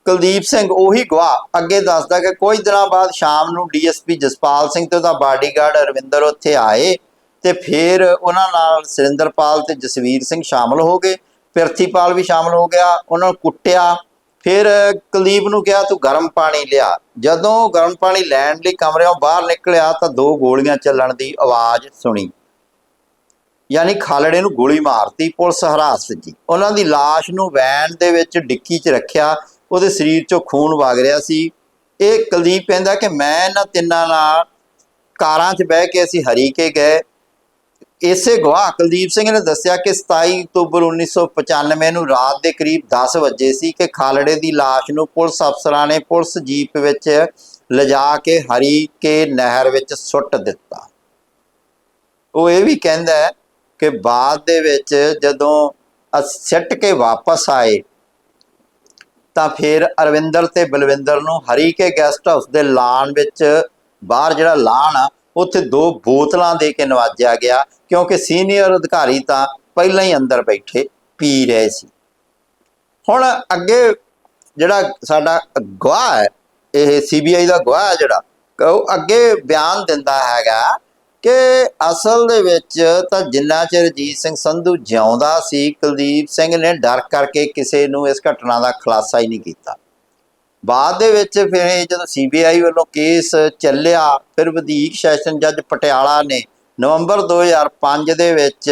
ਕੁਲਦੀਪ ਸਿੰਘ ਉਹੀ ਗਵਾਹ ਅੱਗੇ ਦੱਸਦਾ ਕਿ ਕੁਝ ਦਿਨਾਂ ਬਾਅਦ ਸ਼ਾਮ ਨੂੰ ਡੀਐਸਪੀ ਜਸਪਾਲ ਸਿੰਘ ਤੇ ਉਹਦਾ ਬਾਡੀਗਾਰਡ ਅਰਵਿੰਦਰ ਉੱਥੇ ਆਏ ਤੇ ਫਿਰ ਉਹਨਾਂ ਨਾਲ ਸੁਰਿੰਦਰਪਾਲ ਤੇ ਜਸਵੀਰ ਸਿੰਘ ਸ਼ਾਮਲ ਹੋ ਗਏ। ਪ੍ਰਿਥੀਪਾਲ ਵੀ ਸ਼ਾਮਲ ਹੋ ਗਿਆ। ਉਹਨਾਂ ਨੂੰ ਕੁੱਟਿਆ। ਫਿਰ ਕੁਲਦੀਪ ਨੂੰ ਕਿਹਾ, ਤੂੰ ਗਰਮ ਪਾਣੀ ਲਿਆ। ਜਦੋਂ ਗਰਮ ਪਾਣੀ ਲੈਣ ਲਈ ਕਮਰਿਓਂ ਬਾਹਰ ਨਿਕਲਿਆ ਤਾਂ ਦੋ ਗੋਲੀਆਂ ਚੱਲਣ ਦੀ ਆਵਾਜ਼ ਸੁਣੀ। ਯਾਨੀ ਖਾਲੜੇ ਨੂੰ ਗੋਲੀ ਮਾਰਤੀ, ਪੁਲਿਸ ਹਰਾਸਤ ਜੀ ਉਹਨਾਂ ਦੀ ਲਾਸ਼ ਨੂੰ ਵੈਨ ਦੇ ਵਿੱਚ ਡਿੱਕੀ 'ਚ ਰੱਖਿਆ। ਉਹਦੇ ਸਰੀਰ 'ਚੋਂ ਖੂਨ ਵਗ ਰਿਹਾ ਸੀ। ਇਹ ਕੁਲਦੀਪ ਕਹਿੰਦਾ ਕਿ ਮੈਂ ਇਹਨਾਂ ਤਿੰਨਾਂ ਨਾਲ ਕਾਰਾਂ 'ਚ ਬਹਿ ਕੇ ਅਸੀਂ ਹਰੀਕੇ ਗਏ। ਇਸੇ ਗਵਾਹ ਕੁਲਦੀਪ ਸਿੰਘ ਨੇ ਦੱਸਿਆ ਕਿ 27 ਅਕਤੂਬਰ 1995 ਨੂੰ ਰਾਤ ਦੇ ਕਰੀਬ 10 ਵਜੇ ਸੀ ਕਿ ਖਾਲੜੇ ਦੀ ਲਾਸ਼ ਨੂੰ ਪੁਲਿਸ ਅਫਸਰਾਂ ਨੇ ਪੁਲਿਸ ਜੀਪ ਵਿੱਚ ਲਿਜਾ ਕੇ ਹਰੀ ਕੇ ਨਹਿਰ ਵਿੱਚ ਸੁੱਟ ਦਿੱਤਾ। ਉਹ ਇਹ ਵੀ ਕਹਿੰਦਾ ਹੈ ਕਿ ਬਾਅਦ ਦੇ ਵਿੱਚ ਜਦੋਂ ਅਸ, ਸਿੱਟ ਕੇ ਵਾਪਸ ਆਏ, ਤਾਂ ਫਿਰ ਅਰਵਿੰਦਰ ਤੇ ਬਲਵਿੰਦਰ ਨੂੰ ਹਰੀ ਕੇ ਗੈਸਟ ਹਾਊਸ ਦੇ ਲਾਨ ਵਿੱਚ ਬਾਹਰ ਜਿਹੜਾ ਲਾਨ ਆ ਉੱਥੇ ਦੋ ਬੋਤਲਾਂ ਦੇ ਕੇ ਨਵਾਜਿਆ ਗਿਆ, ਕਿਉਂਕਿ ਸੀਨੀਅਰ ਅਧਿਕਾਰੀ ਤਾਂ ਪਹਿਲਾਂ ਹੀ ਅੰਦਰ ਬੈਠੇ ਪੀ ਰਹੇ ਸੀ। ਹੁਣ ਅੱਗੇ ਜਿਹੜਾ ਸਾਡਾ ਗਵਾਹ ਹੈ, ਇਹ ਸੀਬੀਆਈ ਦਾ ਗਵਾਹ ਹੈ ਜਿਹੜਾ, ਉਹ ਅੱਗੇ ਬਿਆਨ ਦਿੰਦਾ ਹੈਗਾ ਕਿ ਅਸਲ ਦੇ ਵਿੱਚ ਤਾਂ ਜਿੰਨਾ ਚਿਰ ਰਜੀਤ ਸਿੰਘ ਸੰਧੂ ਜਿਉਂਦਾ ਸੀ, ਕੁਲਦੀਪ ਸਿੰਘ ਨੇ ਡਰ ਕਰਕੇ ਕਿਸੇ ਨੂੰ ਇਸ ਘਟਨਾ ਦਾ ਖੁਲਾਸਾ ਹੀ ਨਹੀਂ ਕੀਤਾ। ਬਾਅਦ ਦੇ ਵਿੱਚ ਫਿਰ ਇਹ ਜਦੋਂ ਸੀਬੀਆਈ ਵੱਲੋਂ ਕੇਸ ਚੱਲਿਆ, ਫਿਰ ਵਧੀਕ ਸੈਸ਼ਨ ਜੱਜ ਪਟਿਆਲਾ ਨੇ ਨਵੰਬਰ 2005 ਦੇ ਵਿੱਚ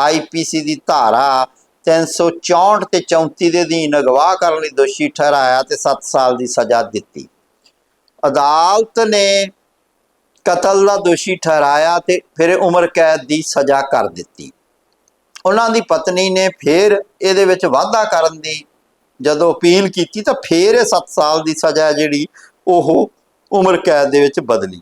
ਆਈਪੀਸੀ ਦੀ ਧਾਰਾ 364 ਤੇ 34 ਦੇ ਅਧੀਨ ਅਗਵਾ ਕਰਨ ਲਈ ਦੋਸ਼ੀ ਠਹਿਰਾਇਆ ਤੇ 7 ਸਾਲ ਦੀ ਸਜ਼ਾ ਦਿੱਤੀ। ਅਦਾਲਤ ਨੇ ਕਤਲ ਦਾ ਦੋਸ਼ੀ ਠਹਿਰਾਇਆ ਤੇ ਫਿਰ ਉਮਰ ਕੈਦ ਦੀ ਸਜ਼ਾ ਕਰ ਦਿੱਤੀ। ਉਹਨਾਂ ਦੀ ਪਤਨੀ ਨੇ ਫਿਰ ਇਹਦੇ ਵਿੱਚ ਵਾਧਾ ਕਰਨ ਦੀ ਜਦੋਂ ਅਪੀਲ ਕੀਤੀ ਤਾਂ ਫੇਰ ਇਹ 7 ਸਾਲ ਦੀ ਸਜ਼ਾ ਜਿਹੜੀ ਉਹ ਉਮਰ ਕੈਦ ਦੇ ਵਿੱਚ ਬਦਲੀ।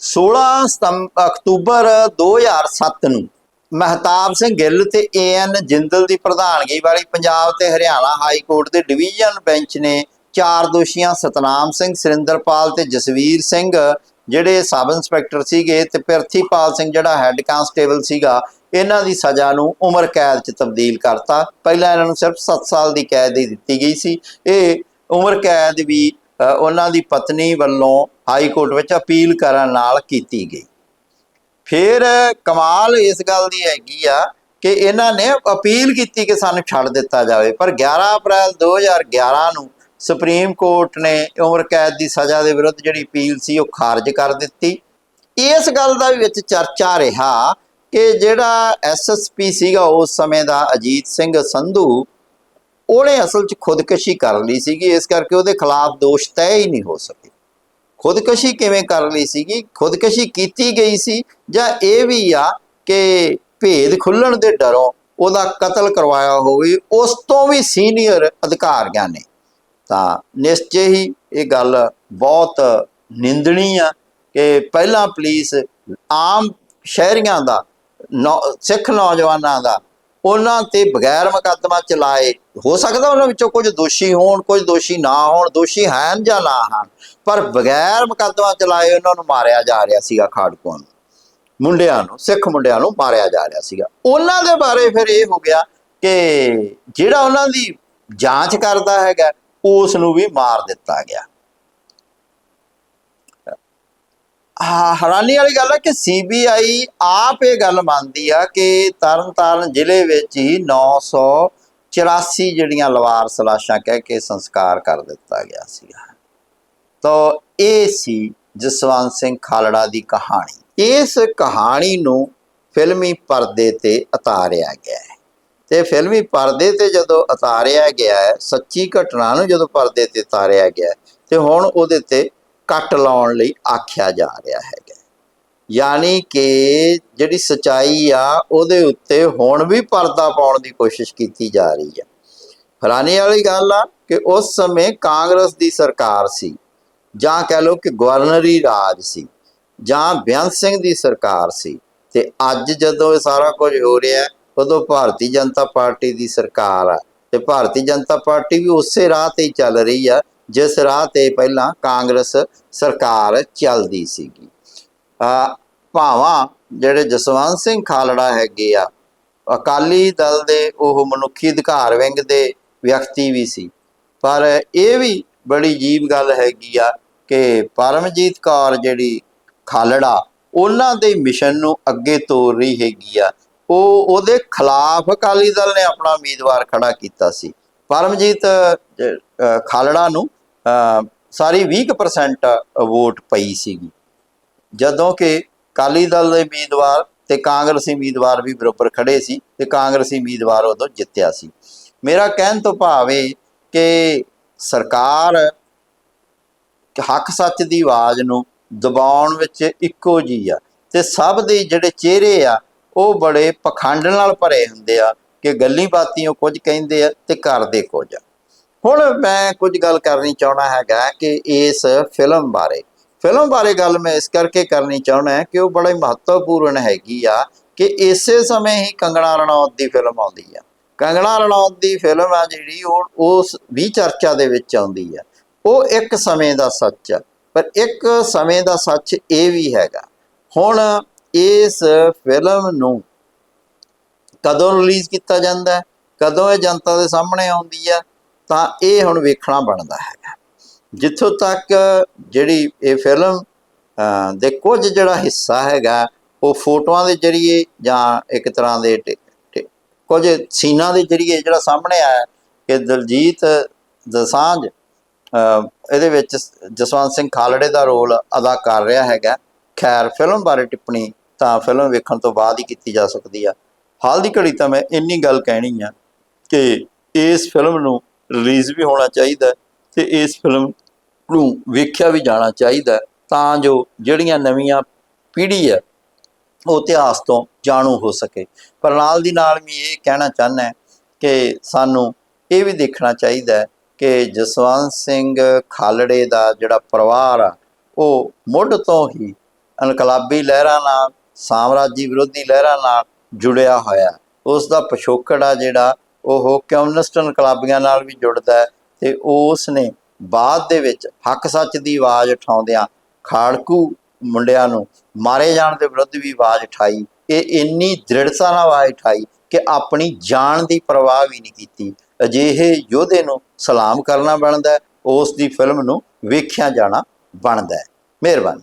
16 ਸਤੰਬ ਅਕਤੂਬਰ 2007 ਨੂੰ ਮਹਿਤਾਬ ਸਿੰਘ ਗਿੱਲ ਤੇ ਏਐਨ ਜਿੰਦਲ ਦੀ ਪ੍ਰਧਾਨਗੀ ਵਾਲੀ ਪੰਜਾਬ ਤੇ ਹਰਿਆਣਾ ਹਾਈ ਕੋਰਟ ਦੇ ਡਿਵੀਜ਼ਨ ਬੈਂਚ ਨੇ ਚਾਰ ਦੋਸ਼ੀਆਂ ਸਤਨਾਮ ਸਿੰਘ, ਸੁਰਿੰਦਰਪਾਲ ਤੇ ਜਸਵੀਰ ਸਿੰਘ, ਜਿਹੜੇ ਸਬ ਇੰਸਪੈਕਟਰ ਸੀਗੇ ਤੇ ਪਿਰਥੀਪਾਲ ਸਿੰਘ ਜਿਹੜਾ ਹੈੱਡ ਕਾਂਸਟੇਬਲ ਸੀਗਾ ਇਹਨਾਂ ਦੀ ਸਜ਼ਾ ਨੂੰ ਉਮਰ ਕੈਦ 'ਚ ਤਬਦੀਲ ਕਰਤਾ। ਪਹਿਲਾਂ ਇਹਨਾਂ ਨੂੰ ਸਿਰਫ 7 ਸਾਲ ਦੀ ਕੈਦ ਹੀ ਦਿੱਤੀ ਗਈ ਸੀ। ਇਹ ਉਮਰ ਕੈਦ ਵੀ ਉਹਨਾਂ ਦੀ ਪਤਨੀ ਵੱਲੋਂ ਹਾਈ ਕੋਰਟ ਵਿੱਚ ਅਪੀਲ ਕਰਨ ਨਾਲ ਕੀਤੀ ਗਈ। ਫਿਰ ਕਮਾਲ ਇਸ ਗੱਲ ਦੀ ਹੈਗੀ ਆ ਕਿ ਇਹਨਾਂ ਨੇ ਅਪੀਲ ਕੀਤੀ ਕਿ ਸਾਨੂੰ ਛੱਡ ਦਿੱਤਾ ਜਾਵੇ। ਪਰ 11 ਅਪ੍ਰੈਲ 2011 ਨੂੰ ਸੁਪਰੀਮ ਕੋਰਟ ਨੇ ਉਮਰ ਕੈਦ ਦੀ ਸਜ਼ਾ ਦੇ ਵਿਰੁੱਧ ਜਿਹੜੀ ਅਪੀਲ ਸੀ ਉਹ ਖਾਰਜ ਕਰ ਦਿੱਤੀ। ਇਸ ਗੱਲ ਦਾ ਵੀ ਵਿੱਚ ਚਰਚਾ ਰਿਹਾ ਕਿ ਜਿਹੜਾ ਐਸਐਸਪੀ ਸੀਗਾ ਉਸ ਸਮੇਂ ਦਾ ਅਜੀਤ ਸਿੰਘ ਸੰਧੂ, ਉਹਨੇ ਅਸਲ 'ਚ ਖੁਦਕਸ਼ੀ ਕਰ ਲਈ ਸੀਗੀ, ਇਸ ਕਰਕੇ ਉਹਦੇ ਖਿਲਾਫ ਦੋਸ਼ ਤੈਅ ਹੀ ਨਹੀਂ ਹੋ ਸਕੇ। ਖੁਦਕਸ਼ੀ ਕਿਵੇਂ ਕਰ ਲਈ ਸੀਗੀ? ਖੁਦਕਸ਼ੀ ਕੀਤੀ ਗਈ ਸੀ ਜਾਂ ਇਹ ਵੀ ਆ ਕਿ ਭੇਦ ਖੁੱਲਣ ਦੇ ਡਰੋਂ ਉਹਦਾ ਕਤਲ ਕਰਵਾਇਆ ਹੋਵੇ, ਉਸ ਤੋਂ ਵੀ ਸੀਨੀਅਰ ਅਧਿਕਾਰੀਆਂ ਨੇ। ਤਾਂ ਨਿਸ਼ਚੈ ਹੀ ਇਹ ਗੱਲ ਬਹੁਤ ਨਿੰਦਣੀ ਆ ਕਿ ਪਹਿਲਾਂ ਪੁਲਿਸ ਆਮ ਸ਼ਹਿਰੀਆਂ ਦਾ ਸਿੱਖ ਨੌਜਵਾਨਾਂ ਦਾ, ਉਹਨਾਂ ਤੇ ਬਗੈਰ ਮੁਕੱਦਮਾ ਚਲਾਏ, ਹੋ ਸਕਦਾ ਉਹਨਾਂ ਵਿੱਚੋਂ ਕੁਝ ਦੋਸ਼ੀ ਹੋਣ, ਕੁਝ ਦੋਸ਼ੀ ਨਾ ਹੋਣ, ਦੋਸ਼ੀ ਹਨ ਜਾਂ ਨਾ ਹਨ, ਪਰ ਬਗੈਰ ਮੁਕੱਦਮਾ ਚਲਾਏ ਉਹਨਾਂ ਨੂੰ ਮਾਰਿਆ ਜਾ ਰਿਹਾ ਸੀਗਾ ਖਾੜਕੂਆਂ ਨੂੰ। ਮੁੰਡਿਆਂ ਨੂੰ, ਸਿੱਖ ਮੁੰਡਿਆਂ ਨੂੰ ਮਾਰਿਆ ਜਾ ਰਿਹਾ ਸੀਗਾ। ਉਹਨਾਂ ਦੇ ਬਾਰੇ ਫਿਰ ਇਹ ਹੋ ਗਿਆ ਕਿ ਜਿਹੜਾ ਉਹਨਾਂ ਦੀ ਜਾਂਚ ਕਰਦਾ ਹੈਗਾ, ਉਸ ਨੂੰ ਵੀ ਮਾਰ ਦਿੱਤਾ ਗਿਆ। ਹਾਂ ਹੈਰਾਨੀ ਵਾਲੀ ਗੱਲ ਹੈ ਕਿ ਸੀਬੀਆਈ ਆਪ ਇਹ ਗੱਲ ਮੰਨਦੀ ਆ ਕਿ ਤਰਨਤਾਰਨ ਜ਼ਿਲ੍ਹੇ ਵਿੱਚ ਹੀ 984 ਜਿਹੜੀਆਂ ਲਵਾਰਸ ਲਾਸ਼ਾਂ ਕਹਿ ਕੇ ਸੰਸਕਾਰ ਕਰ ਦਿੱਤਾ ਗਿਆ ਸੀਗਾ। ਤਾਂ ਇਹ ਸੀ ਜਸਵੰਤ ਸਿੰਘ ਖਾਲੜਾ ਦੀ ਕਹਾਣੀ। ਇਸ ਕਹਾਣੀ ਨੂੰ ਫਿਲਮੀ ਪਰਦੇ ਤੇ ਉਤਾਰਿਆ ਗਿਆ ਹੈ। ਤੇ ਫਿਲਮੀ ਪਰਦੇ ਤੇ ਜਦੋਂ ਉਤਾਰਿਆ ਗਿਆ ਹੈ ਸੱਚੀ ਘਟਨਾ ਨੂੰ ਜਦੋਂ ਪਰਦੇ ਤੇ ਉਤਾਰਿਆ ਗਿਆ ਹੈ, ਤੇ ਹੁਣ ਉਹਦੇ ਤੇ ਕੱਟ ਲਾਉਣ ਲਈ ਆਖਿਆ ਜਾ ਰਿਹਾ ਹੈਗਾ। ਯਾਨੀ ਕਿ ਜਿਹੜੀ ਸਚਾਈ ਆ, ਉਹਦੇ ਉੱਤੇ ਹੁਣ ਵੀ ਪਰਦਾ ਪਾਉਣ ਦੀ ਕੋਸ਼ਿਸ਼ ਕੀਤੀ ਜਾ ਰਹੀ ਹੈ। ਹੈਰਾਨੀ ਵਾਲੀ ਗੱਲ ਆ ਕਿ ਉਸ ਸਮੇਂ ਕਾਂਗਰਸ ਦੀ ਸਰਕਾਰ ਸੀ, ਜਾਂ ਕਹਿ ਲਓ ਕਿ ਗਵਰਨਰੀ ਰਾਜ ਸੀ, ਜਾਂ ਬੇਅੰਤ ਸਿੰਘ ਦੀ ਸਰਕਾਰ ਸੀ। ਤੇ ਅੱਜ ਜਦੋਂ ਇਹ ਸਾਰਾ ਕੁਝ ਹੋ ਰਿਹਾ ਉਦੋਂ ਭਾਰਤੀ ਜਨਤਾ ਪਾਰਟੀ ਦੀ ਸਰਕਾਰ ਆ। ਤੇ ਭਾਰਤੀ ਜਨਤਾ ਪਾਰਟੀ ਵੀ ਉਸੇ ਰਾਹ ਤੇ ਹੀ ਚੱਲ ਰਹੀ ਆ ਜਿਸ ਰਾਹ ਤੇ ਪਹਿਲਾਂ ਕਾਂਗਰਸ ਸਰਕਾਰ ਚੱਲਦੀ ਸੀਗੀ। ਆ ਭਾਵਾਂ ਜਿਹੜੇ ਜਸਵੰਤ ਸਿੰਘ ਖਾਲੜਾ ਹੈਗੇ ਆ, ਅਕਾਲੀ ਦਲ ਦੇ ਉਹ ਮਨੁੱਖੀ ਅਧਿਕਾਰ ਵਿੰਗ ਦੇ ਵਿਅਕਤੀ ਵੀ ਸੀ। ਪਰ ਇਹ ਵੀ ਬੜੀ ਅਜੀਬ ਗੱਲ ਹੈਗੀ ਆ ਕਿ ਪਰਮਜੀਤ ਕੌਰ ਜਿਹੜੀ ਖਾਲੜਾ, ਉਹਨਾਂ ਦੇ ਮਿਸ਼ਨ ਨੂੰ ਅੱਗੇ ਤੋਰ ਰਹੀ ਹੈਗੀ ਆ। ਉਹ ਉਹਦੇ ਖਿਲਾਫ ਅਕਾਲੀ ਦਲ ਨੇ ਆਪਣਾ ਉਮੀਦਵਾਰ ਖੜਾ ਕੀਤਾ ਸੀ। ਪਰਮਜੀਤ ਖਾਲੜਾ ਨੂੰ ਅ, ਸਾਰੀ 20% ਵੋਟ ਪਈ ਸੀਗੀ। ਜਦੋਂ ਕਿ ਅਕਾਲੀ ਦਲ ਦੇ ਉਮੀਦਵਾਰ ਤੇ ਕਾਂਗਰਸੀ ਉਮੀਦਵਾਰ ਵੀ ਬਰੋਬਰ ਖੜੇ ਸੀ ਤੇ ਕਾਂਗਰਸੀ ਉਮੀਦਵਾਰ ਉਦੋਂ ਜਿੱਤਿਆ ਸੀ। ਮੇਰਾ ਕਹਿਣ ਤੋਂ ਭਾਵ ਇਹ ਕਿ ਸਰਕਾਰ ਹੱਕ ਸੱਚ ਦੀ ਆਵਾਜ਼ ਨੂੰ ਦਬਾਉਣ ਵਿੱਚ ਇੱਕੋ ਜੀ ਆ ਤੇ ਸਭ ਦੇ ਜਿਹੜੇ ਚਿਹਰੇ ਆ ਉਹ ਬੜੇ ਪਖੰਡ ਨਾਲ ਭਰੇ ਹੁੰਦੇ ਆ ਕਿ ਗੱਲੀ ਬਾਤੀਆਂ ਕੁਝ ਕਹਿੰਦੇ ਆ ਤੇ ਕਰਦੇ ਕੁਝ ਆ। ਹੁਣ ਮੈਂ ਕੁਝ ਗੱਲ ਕਰਨੀ ਚਾਹਣਾ ਹੈਗਾ ਕਿ ਇਸ ਫਿਲਮ ਬਾਰੇ। ਫਿਲਮ ਬਾਰੇ ਗੱਲ ਮੈਂ ਇਸ ਕਰਕੇ ਕਰਨੀ ਚਾਹਣਾ ਕਿ ਉਹ ਬੜਾ ਹੀ ਮਹੱਤਵਪੂਰਨ ਹੈਗੀ ਆ ਕਿ ਇਸੇ ਸਮੇਂ ਹੀ ਕੰਗਣਾ ਰਣੌਤ ਦੀ ਫਿਲਮ ਆਉਂਦੀ ਆ। ਕੰਗਣਾ ਰਣੌਤ ਦੀ ਫਿਲਮ ਆ ਜਿਹੜੀ ਉਹ ਉਸ ਵੀ ਚਰਚਾ ਦੇ ਵਿੱਚ ਆਉਂਦੀ ਆ। ਉਹ ਇੱਕ ਸਮੇਂ ਦਾ ਸੱਚ ਆ। ਪਰ ਇੱਕ ਸਮੇਂ ਦਾ ਸੱਚ ਇਹ ਵੀ ਹੈਗਾ। ਹੁਣ ਇਸ ਫਿਲਮ ਨੂੰ ਕਦੋਂ ਰਿਲੀਜ਼ ਕੀਤਾ ਜਾਂਦਾ? ਕਦੋਂ ਇਹ ਜਨਤਾ ਦੇ ਸਾਹਮਣੇ ਆਉਂਦੀ ਆ? ਤਾਂ ਇਹ ਹੁਣ ਵੇਖਣਾ ਬਣਦਾ ਹੈਗਾ ਜਿੱਥੋਂ ਤੱਕ ਜਿਹੜੀ ਇਹ ਫਿਲਮ ਦੇ ਕੁਝ ਜਿਹੜਾ ਹਿੱਸਾ ਹੈਗਾ, ਉਹ ਫੋਟੋਆਂ ਦੇ ਜ਼ਰੀਏ ਜਾਂ ਇੱਕ ਤਰ੍ਹਾਂ ਦੇ ਕੁਝ ਸੀਨਾਂ ਦੇ ਜ਼ਰੀਏ ਜਿਹੜਾ ਸਾਹਮਣੇ ਆਇਆ ਕਿ ਦਲਜੀਤ ਦਸਾਂਝ ਇਹਦੇ ਵਿੱਚ ਜਸਵੰਤ ਸਿੰਘ ਖਾਲੜੇ ਦਾ ਰੋਲ ਅਦਾ ਕਰ ਰਿਹਾ ਹੈਗਾ। ਖੈਰ ਫਿਲਮ ਬਾਰੇ ਟਿੱਪਣੀ ਤਾਂ ਫਿਲਮ ਵੇਖਣ ਤੋਂ ਬਾਅਦ ਹੀ ਕੀਤੀ ਜਾ ਸਕਦੀ ਆ। ਹਾਲ ਦੀ ਘੜੀ ਤਾਂ ਮੈਂ ਇੰਨੀ ਗੱਲ ਕਹਿਣੀ ਆ ਕਿ ਇਸ ਫਿਲਮ ਨੂੰ ਰਿਲੀਜ਼ ਵੀ ਹੋਣਾ ਚਾਹੀਦਾ ਹੈ ਤੇ ਇਸ ਫਿਲਮ ਨੂੰ ਵੇਖਿਆ ਵੀ ਜਾਣਾ ਚਾਹੀਦਾ ਤਾਂ ਜੋ ਜਿਹੜੀਆਂ ਨਵੀਆਂ ਪੀੜ੍ਹੀ ਹੈ ਉਹ ਇਤਿਹਾਸ ਤੋਂ ਜਾਣੂ ਹੋ ਸਕੇ। ਪਰ ਨਾਲ ਦੀ ਨਾਲ ਵੀ ਇਹ ਕਹਿਣਾ ਚਾਹੁੰਦਾ ਕਿ ਸਾਨੂੰ ਇਹ ਵੀ ਦੇਖਣਾ ਚਾਹੀਦਾ ਕਿ ਜਸਵੰਤ ਸਿੰਘ ਖਾਲੜੇ ਦਾ ਜਿਹੜਾ ਪਰਿਵਾਰ ਆ, ਉਹ ਮੁੱਢ ਤੋਂ ਹੀ ਇਨਕਲਾਬੀ ਲਹਿਰਾਂ ਨਾਲ, ਸਾਮਰਾਜੀ ਵਿਰੋਧੀ ਲਹਿਰਾਂ ਨਾਲ ਜੁੜਿਆ ਹੋਇਆ ਉਸ ਦਾ ਪਿਛੋਕੜ ਆ ਜਿਹੜਾ ਉਹ ਕਮਿਊਨਿਸਟ ਇਨਕਲਾਬੀਆਂ ਨਾਲ ਵੀ ਜੁੜਦਾ ਹੈ ਤੇ ਉਸ ਨੇ ਬਾਅਦ ਦੇ ਵਿੱਚ ਹੱਕ ਸੱਚ ਦੀ ਆਵਾਜ਼ ਉਠਾਉਂਦਿਆਂ ਖਾੜਕੂ ਮੁੰਡਿਆਂ ਨੂੰ ਮਾਰੇ ਜਾਣ ਦੇ ਵਿਰੁੱਧ ਵੀ ਆਵਾਜ਼ ਉਠਾਈ। ਇਹ ਇੰਨੀ ਦ੍ਰਿੜਤਾ ਨਾਲ ਆਵਾਜ਼ ਉਠਾਈ ਕਿ ਆਪਣੀ ਜਾਨ ਦੀ ਪਰਵਾਹ ਵੀ ਨਹੀਂ ਕੀਤੀ। ਅਜਿਹੇ ਯੋਧੇ ਨੂੰ ਸਲਾਮ ਕਰਨਾ ਬਣਦਾ ਉਸ ਦੀ ਫਿਲਮ ਨੂੰ ਵੇਖਿਆ ਜਾਣਾ ਬਣਦਾ ਹੈ। ਮਿਹਰਬਾਨੀ।